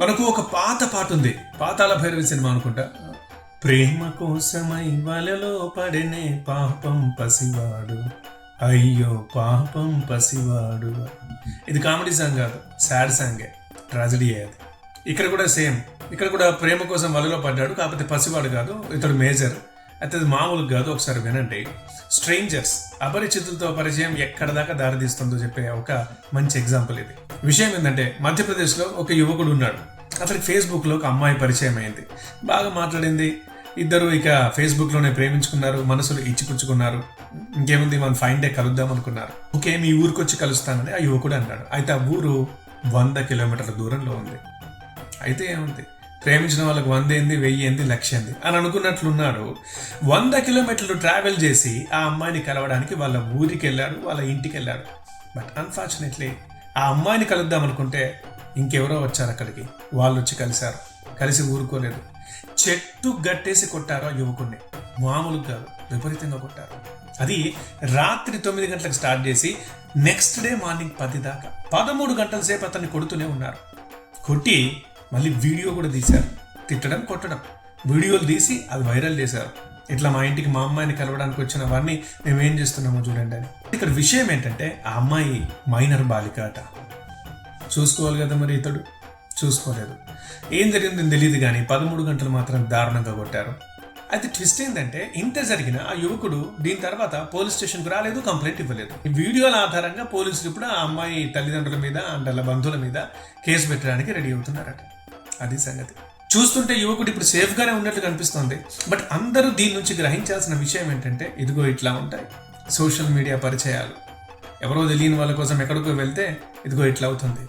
మనకు ఒక పాత పాట ఉంది. పాతాల భైరవి సినిమా అనుకుంటా. ప్రేమ కోసమై వలలో పడినే పాపం పసివాడు. అయ్యో పాపం పసివాడు. ఇది కామెడీ సాంగ్ కాదు సాడ్ సాంగే. ట్రాజడీ అది. ఇక్కడ కూడా సేమ్. ఇక్కడ కూడా ప్రేమ కోసం వలలో పడ్డాడు కాకపోతే పసివాడు కాదు ఇతడు మేజర్. అయితే అది మామూలు కాదు ఒకసారి వినండి. స్ట్రేంజర్స్ అపరిచితులతో పరిచయం ఎక్కడ దాకా దారితీస్తుందో చెప్పే ఒక మంచి ఎగ్జాంపుల్ ఇది. విషయం ఏంటంటే మధ్యప్రదేశ్లో ఒక యువకుడు ఉన్నాడు. అతనికి ఫేస్బుక్లో ఒక అమ్మాయి పరిచయం అయింది. బాగా మాట్లాడింది. ఇద్దరు ఇక ఫేస్బుక్లోనే ప్రేమించుకున్నారు మనసులు ఇచ్చిపుచ్చుకున్నారు. ఇంకేముంది మనం ఫైన్ డే కలుద్దాం అనుకున్నారు. ఓకే మీ ఊరికి వచ్చి కలుస్తానని ఆ యువకుడు అన్నాడు. అయితే ఆ ఊరు వంద కిలోమీటర్ల దూరంలో ఉంది. అయితే ఏముంది? ప్రేమించిన వాళ్ళకి వంద ఏంది వెయ్యి ఏంది లక్ష ఏంది అని అనుకున్నట్లున్నాడు వంద కిలోమీటర్లు ట్రావెల్ చేసి ఆ అమ్మాయిని కలవడానికి వాళ్ళ ఊరికి వెళ్ళాడు వాళ్ళ ఇంటికి వెళ్ళాడు బట్ అన్ఫార్చునేట్లీ ఆ అమ్మాయిని కలుద్దాం అనుకుంటే ఇంకెవరో వచ్చారు అక్కడికి. వాళ్ళు వచ్చి కలిశారు. కలిసి ఊరుకోలేదు. చెట్టు గట్టేసి కొట్టారు ఆ యువకుడిని మామూలుగా కాదు విపరీతంగా కొట్టారు. అది రాత్రి తొమ్మిది గంటలకు స్టార్ట్ చేసి నెక్స్ట్ డే మార్నింగ్ పది దాకా పదమూడు గంటల సేపు అతన్ని కొడుతూనే ఉన్నారు. కొట్టి మళ్ళీ వీడియో కూడా తీశారు. తిట్టడం కొట్టడం. వీడియోలు తీసి అది వైరల్ చేశారు. ఇట్లా మా ఇంటికి మా అమ్మాయిని కలవడానికి వచ్చిన వారిని మేము ఏం చేస్తున్నామో చూడండి అని. ఇక్కడ విషయం ఏంటంటే ఆ అమ్మాయి మైనర్ బాలిక అట. చూసుకోవాలి కదా మరి ఇతడు? చూసుకోలేదు. ఏం జరిగిందో తెలియదు కానీ పదమూడు గంటలు మాత్రం దారుణంగా కొట్టారు. అయితే ట్విస్ట్ ఏంటంటే ఇంత జరిగిన ఆ యువకుడు దీని తర్వాత పోలీస్ స్టేషన్కి రాలేదు కంప్లైంట్ ఇవ్వలేదు. ఈ వీడియోల ఆధారంగా పోలీసులు ఇప్పుడు ఆ అమ్మాయి తల్లిదండ్రుల మీద అండ్ వాళ్ళ బంధువుల మీద కేసు పెట్టడానికి రెడీ అవుతున్నారట. అది సంగతి. చూస్తుంటే యువకుడు ఇప్పుడు సేఫ్గానే ఉన్నట్లు కనిపిస్తోంది. బట్ అందరూ దీని నుంచి గ్రహించాల్సిన విషయం ఏంటంటే ఇదిగో ఇట్లా ఉంటాయి. సోషల్ మీడియా పరిచయాలు. ఎవరో తెలియని వాళ్ళ కోసం ఎక్కడికో వెళ్తే ఇదిగో ఇట్లా అవుతుంది.